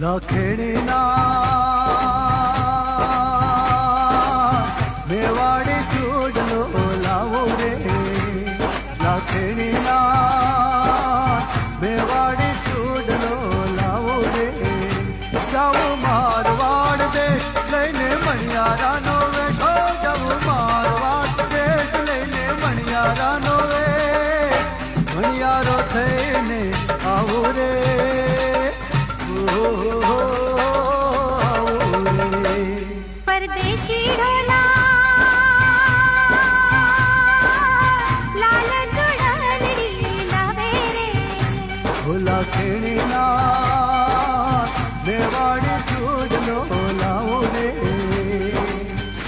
લખણીના મેવાડી ચૂડલો લાવો રે. લખણીના મેવાડી ચૂડલો લાવો રે. જાઉં મારવાડ পরদেশি ঢোলা ভোলা খেড়ে না।